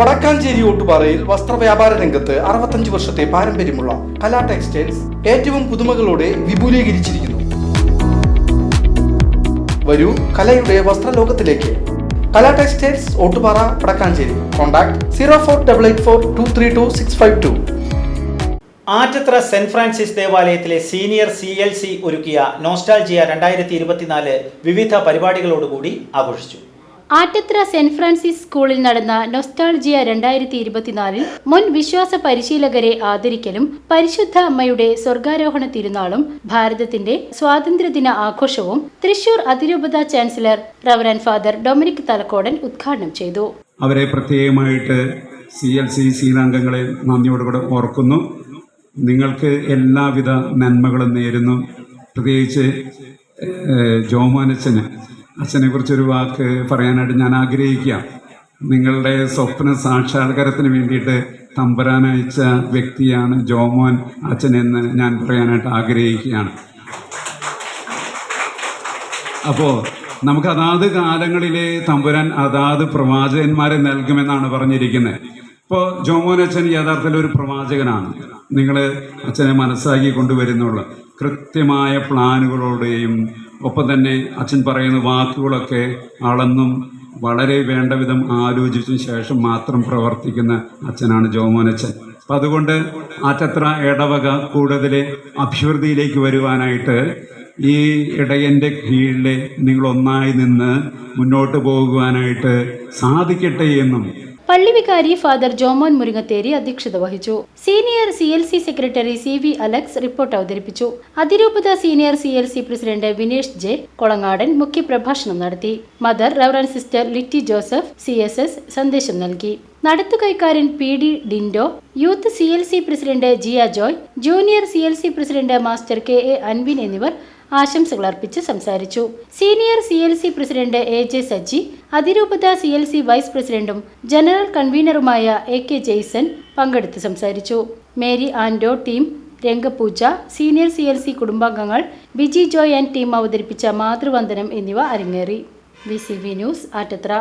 വടക്കാഞ്ചേരി ഓട്ടുപാറയിൽ വസ്ത്രവ്യാപാര രംഗത്ത് അറുപത്തഞ്ച് വർഷത്തെ പാരമ്പര്യമുള്ള കലാ ടെക്സ്റ്റൈൽസ് ഏറ്റവും പുതുമകളോടെ വിപുലീകരിച്ചിരിക്കുന്നു. വരൂ കലയുടെ വസ്ത്രലോകത്തിലേക്ക്. Kala textiles Ottupara Vadakkanchery. Contact zero four double eight four two three two six five two. Attathra Saint Francis ദേവാലയത്തിലെ സീനിയർ സി എൽ സി ഒരുക്കിയ നോസ്റ്റാൾജിയ രണ്ടായിരത്തി ഇരുപത്തിനാല് വിവിധ പരിപാടികളോടുകൂടി ആഘോഷിച്ചു. ആറ്റത്ര സെന്റ് ഫ്രാൻസിസ് സ്കൂളിൽ നടന്ന നൊസ്റ്റാൾജിയ രണ്ടായിരത്തി ഇരുപത്തിനാലിൽ മുൻ വിശ്വാസ പരിശീലകരെ ആദരിക്കലും പരിശുദ്ധ അമ്മയുടെ സ്വർഗാരോഹണ തിരുനാളും ഭാരതത്തിന്റെ സ്വാതന്ത്ര്യദിന ആഘോഷവും തൃശൂർ അതിരൂപത chancellor reverend father Dominic Thalakkodan ഉദ്ഘാടനം ചെയ്തു. അവരെ പ്രത്യേകമായിട്ട് സി എൽ സി സീനാംഗങ്ങളെ നന്ദിയോടുകൂടെ ഓർക്കുന്നു. നിങ്ങൾക്ക് എല്ലാവിധ നന്മകളും നേരുന്നു. പ്രത്യേകിച്ച് ജോമോനച്ചന് അച്ഛനെ കുറിച്ചൊരു വാക്ക് പറയാനായിട്ട് ഞാൻ ആഗ്രഹിക്കുക. നിങ്ങളുടെ സ്വപ്ന സാക്ഷാത്കാരത്തിന് വേണ്ടിയിട്ട് തമ്പരാൻ അയച്ച വ്യക്തിയാണ് ജോമോൻ അച്ഛൻ എന്ന് ഞാൻ പറയാനായിട്ട് ആഗ്രഹിക്കുകയാണ്. അപ്പോൾ നമുക്ക് അതാത് കാലങ്ങളിലെ തമ്പുരാൻ അതാത് പ്രവാചകന്മാരെ നൽകുമെന്നാണ് പറഞ്ഞിരിക്കുന്നത്. ഇപ്പോൾ ജോമോൻ അച്ഛൻ യഥാർത്ഥത്തിൽ ഒരു പ്രവാചകനാണ്. നിങ്ങൾ അച്ഛനെ മനസ്സാക്കി കൊണ്ടുവരുന്നുള്ള. കൃത്യമായ പ്ലാനുകളോടെയും ഒപ്പം തന്നെ അച്ഛൻ പറയുന്ന വാക്കുകളൊക്കെ അളന്നും വളരെ വേണ്ട വിധം ആലോചിച്ചതിന് ശേഷം മാത്രം പ്രവർത്തിക്കുന്ന അച്ഛനാണ് ജോമോനച്ഛൻ. അപ്പം അതുകൊണ്ട് ആറ്റത്ര ഇടവക കൂടുതൽ അഭിവൃദ്ധിയിലേക്ക് വരുവാനായിട്ട് ഈ ഇടയന്റെ കീഴിൽ നിങ്ങളൊന്നായി നിന്ന് മുന്നോട്ട് പോകുവാനായിട്ട് സാധിക്കട്ടെ എന്നും പള്ളി വികാരി ഫാദർ ജോമോൻ മുരിങ്ങത്തേരി അധ്യക്ഷത വഹിച്ചു. Senior C L C secretary C V Alex report അവതരിപ്പിച്ചു. അതിരൂപത senior C L C president Vinesh J Kolangadan മുഖ്യപ്രഭാഷണം നടത്തി. Mother reverend sister Litty Joseph C S S സന്ദേശം നൽകി. നടത്തുകൈക്കാരൻ P D Dindo youth C L C president Jiya Joy junior C L C president master K A Anvin എന്നിവർ ആശംസകൾ അർപ്പിച്ച് സംസാരിച്ചു. Senior C L C president A J Saji അതിരൂപത C L C vice പ്രസിഡന്റും general കൺവീനറുമായ A K Jaison പങ്കെടുത്ത് സംസാരിച്ചു. Mary Ando team രംഗപൂജ സീനിയർ സി എൽ സി കുടുംബാംഗങ്ങൾ ബിജി ജോയ് ആൻഡ് ടീം അവതരിപ്പിച്ച മാതൃവന്ദനം എന്നിവ അരങ്ങേറി. V C V news Attathra.